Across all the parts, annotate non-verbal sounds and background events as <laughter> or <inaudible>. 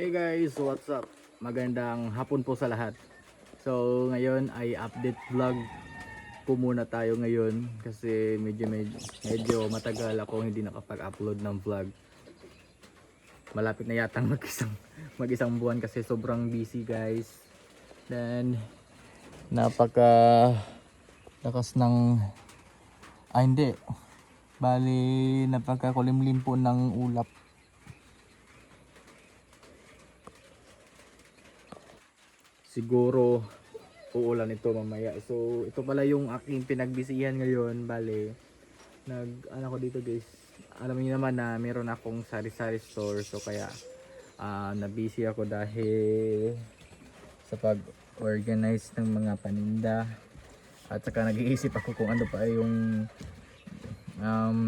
Hey guys, what's up? Magandang hapon po sa lahat. So, ngayon ay update vlog po muna tayo ngayon kasi medyo medyo, medyo matagal ako hindi nakapag-upload ng vlog. Malapit na yatang <laughs> mag-isang mag-isang buwan kasi sobrang busy guys. Then napaka lakas ng ah hindi. Bali napaka kulimlim po ng ulap siguro uulan ito mamaya. So, ito pala yung aking pinagbisihan ngayon. Bale, nag, ano ko dito guys, alam niyo naman na meron akong sari-sari store. So, kaya, ah na-busy ako dahil sa pag-organize ng mga paninda. At saka nag-iisip ako kung ano pa yung um,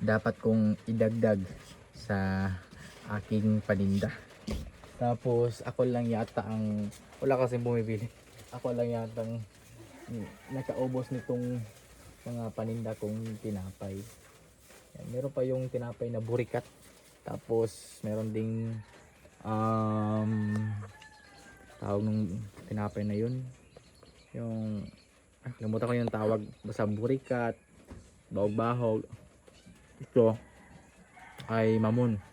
dapat kong idagdag sa aking paninda. Tapos ako lang yata ang wala kasi bumibili. <laughs> Ako lang yata ang nakaubos nitong mga paninda kong tinapay. Yan, meron pa yung tinapay na burikat. Tapos meron ding um tawag ng tinapay na yun. Yung ah, kalimutan ko yung tawag basta burikat, bahog-bahog. Ito ay mamon.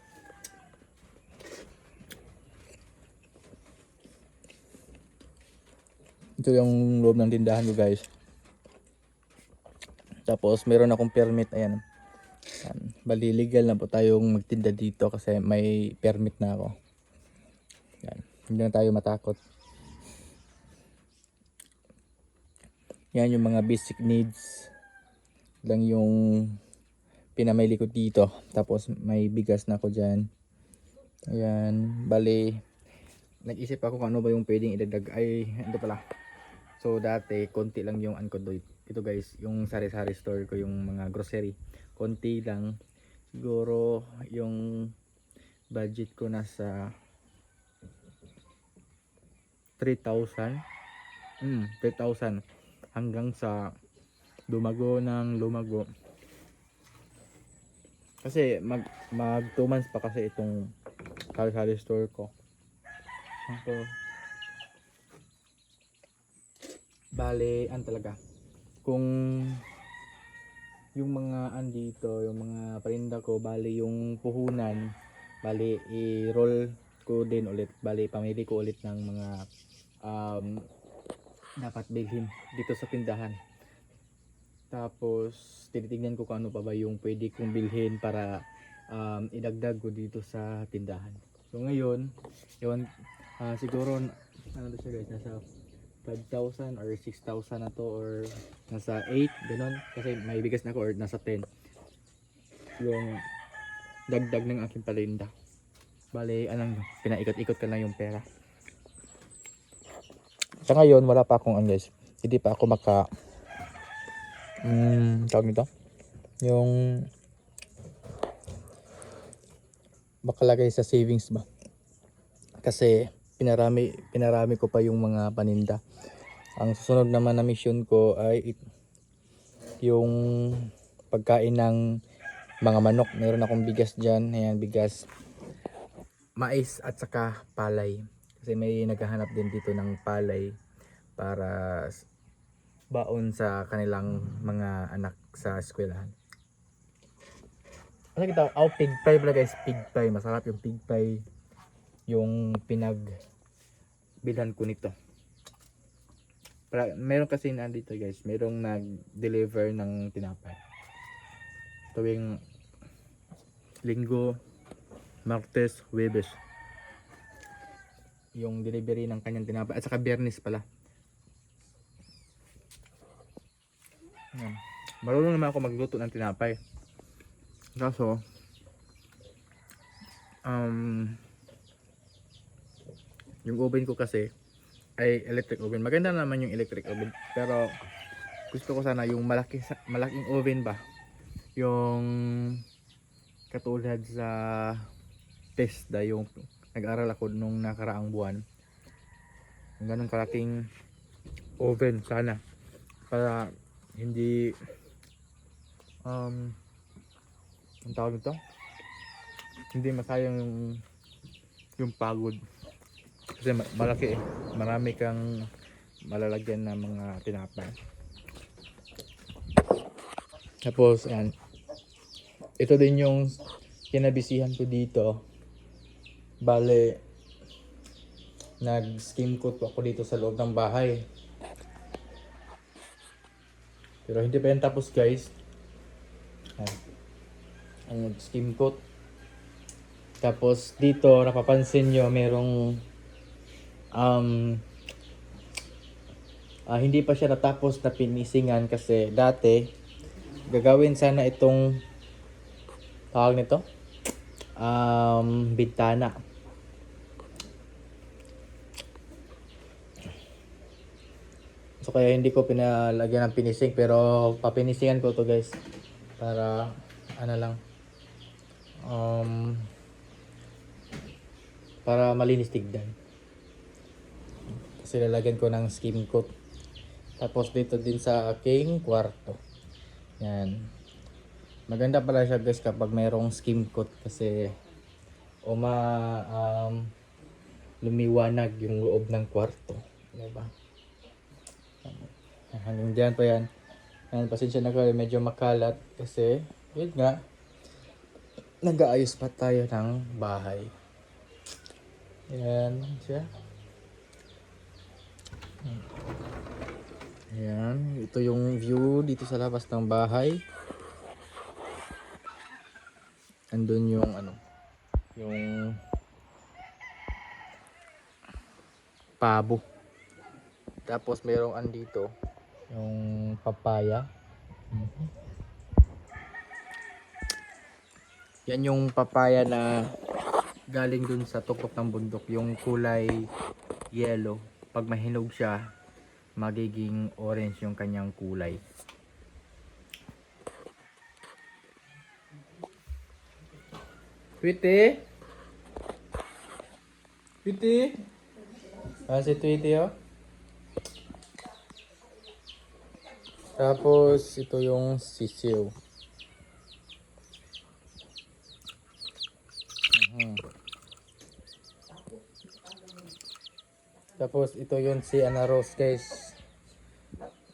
Ito yung loob ng tindahan ko guys. Tapos meron akong permit ayan. Yan. bali legal na po tayong magtinda dito kasi may permit na ako. Yan hindi na tayo matakot. Yan yung mga basic needs lang yung pinamili ko dito. Tapos may bigas na ako dyan. Ayan. Bali nag-isip ako kung ano ba yung pwedeng idagdag. Ay ito pala So dati konti lang yung ano ko doy. Ito guys, yung sari-sari store ko yung mga grocery. Konti lang. Siguro yung budget ko nasa 3,000. Hmm, 3,000 hanggang sa lumago ng lumago. Kasi mag mag 2 months pa kasi itong sari-sari store ko. So, bale an talaga. Kung yung mga andito yung mga parinda ko bale yung puhunan bale i-roll ko din ulit. Bale pamili ko ulit ng mga um, dapat bilhin dito sa tindahan. Tapos tinitingnan ko kung ano pa ba yung pwede kong bilhin para um, idagdag ko dito sa tindahan. So ngayon yun ah, siguro ano siya guys nasa 5,000 or 6,000 na to or nasa 8 ganun. Kasi may bigas na ako or nasa 10 yung dagdag ng aking palinda. Bale anong pinaikot-ikot ka lang yung pera. Sa ngayon wala pa akong ano hindi pa ako maka mm, tawag nito? Yung makalagay sa savings ba? Kasi pinarami pinarami ko pa yung mga paninda. Ang susunod naman na mission ko ay yung pagkain ng mga manok. Meron akong bigas diyan, ayan bigas. Mais at saka palay. Kasi may naghahanap din dito ng palay para baon sa kanilang mga anak sa eskwelahan. Ano kita? Oh, pig pie pala guys, pig pie. Masarap yung pig pie yung pinag bilhan ko nito. Para, meron kasi na dito guys, merong nag-deliver ng tinapay. Tuwing linggo, martes, webes. Yung delivery ng kanyang tinapay. At saka biyernes pala. Yan. Marunong naman ako magluto ng tinapay. Kaso, um, yung oven ko kasi ay electric oven. Maganda naman yung electric oven. Pero gusto ko sana yung malaki, malaking oven ba. Yung katulad sa TESDA yung nag-aral ako nung nakaraang buwan. Yung ganun kalaking oven sana. Para hindi um ang tawag nito? Hindi masayang yung yung pagod. Kasi ma- malaki eh. Marami kang malalagyan na mga tinapay. Tapos, ayan. Ito din yung kinabisihan ko dito. Bale, nag-skim coat ako dito sa loob ng bahay. Pero hindi pa yan tapos guys. Ayan, nag-skim coat. Tapos dito, napapansin nyo, merong um, ah, hindi pa siya natapos na pinisingan kasi dati gagawin sana itong tawag nito? Um, bintana. So kaya hindi ko pinalagyan ng pinising pero papinisingan ko to guys para ano lang um, para malinis tignan kasi lalagyan ko ng skim coat tapos dito din sa aking kwarto. Yan. Maganda pala siya guys kapag mayroong skim coat kasi o ma um, lumiwanag yung loob ng kwarto. Diba? Hanggang dyan pa yan. Yan pasensya na kayo medyo makalat kasi yun nga nag-aayos pa tayo ng bahay. Yan siya Ayan, ito yung view dito sa labas ng bahay. Andun yung ano, yung pabo. Tapos merong andito, yung papaya. Mhm. Yan yung papaya na galing dun sa tuktok ng bundok, yung kulay yellow. Pag mahinog siya, magiging orange yung kanyang kulay. Tweety? Tweety? Ah, si Tweety oh. Tapos ito yung sisiw. Tapos ito yung si Ana Rose guys.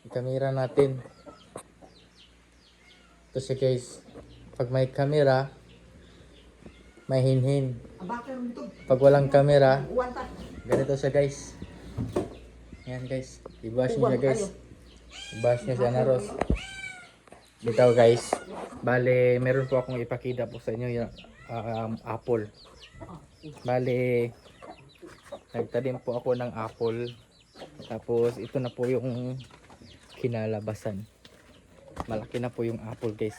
Kamera natin. Ito siya guys. Pag may kamera, may hinhin. Pag walang kamera, ganito siya guys. Yan guys. I-bash niya guys. I-bash niya si Ana Rose. Dito guys. Bale, meron po akong ipakita po sa inyo yung um, apple. Bale, nagtanim po ako ng apple. Tapos ito na po yung kinalabasan. Malaki na po yung apple guys.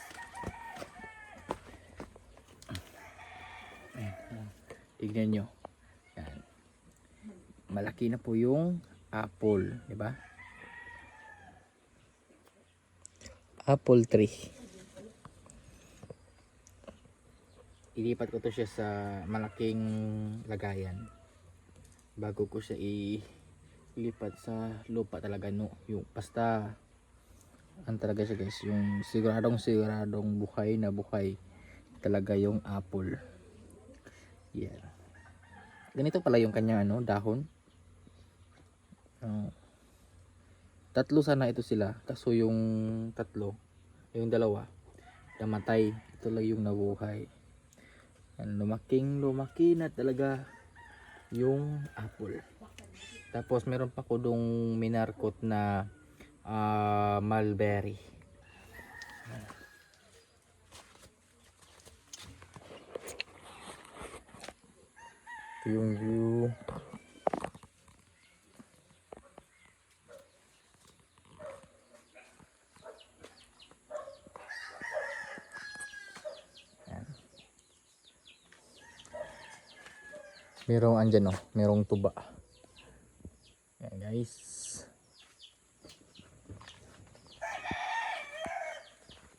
Tignan nyo. Yan. Malaki na po yung apple. di ba? Apple tree. Ilipat ko to siya sa malaking lagayan bago ko siya ilipat sa lupa talaga no? Yung basta ang talaga siya guys? Yung siguradong siguradong buhay na buhay talaga yung apple. Yeah. Ganito pala yung kanyang ano dahon. Ah, tatlo sana ito sila. Kaso yung tatlo yung dalawa namatay. Ito lang yung nabuhay. Yan, lumaking lumaki na talaga yung apple. Tapos meron pa ko dong minarkot na ah, mulberry. Ito yung view. Merong andyan oh, merong tuba. Yan guys.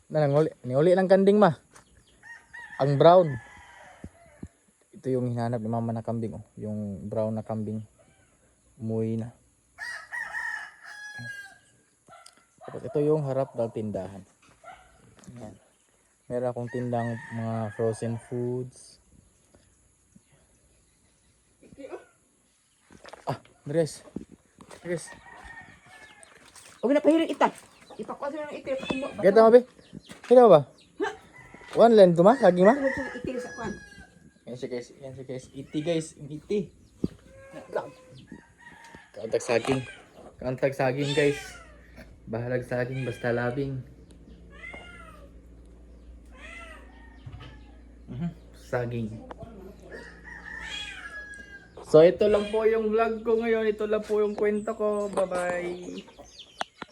Na lang uli, ni uli lang kanding ma. Ang brown. Ito yung hinanap ni mama na kambing oh, yung brown na kambing. Umuwi na. Tapos ito yung harap ng tindahan. Yan. Meron akong tindang mga frozen foods. Dres. Dres. Huwag na pahirin ita. Ipakuha sila ng. Patumbo. Kita mo, be. Kita ba? One line to ma? Saging ma? Itil sa kwan. Yan siya guys. Yan siya guys. Iti guys. Iti. Kauntag saging. Kauntag saging guys. Bahalag saging basta labing. Mhm, Saging. So ito lang po yung vlog ko ngayon. Ito lang po yung kwento ko. Bye bye.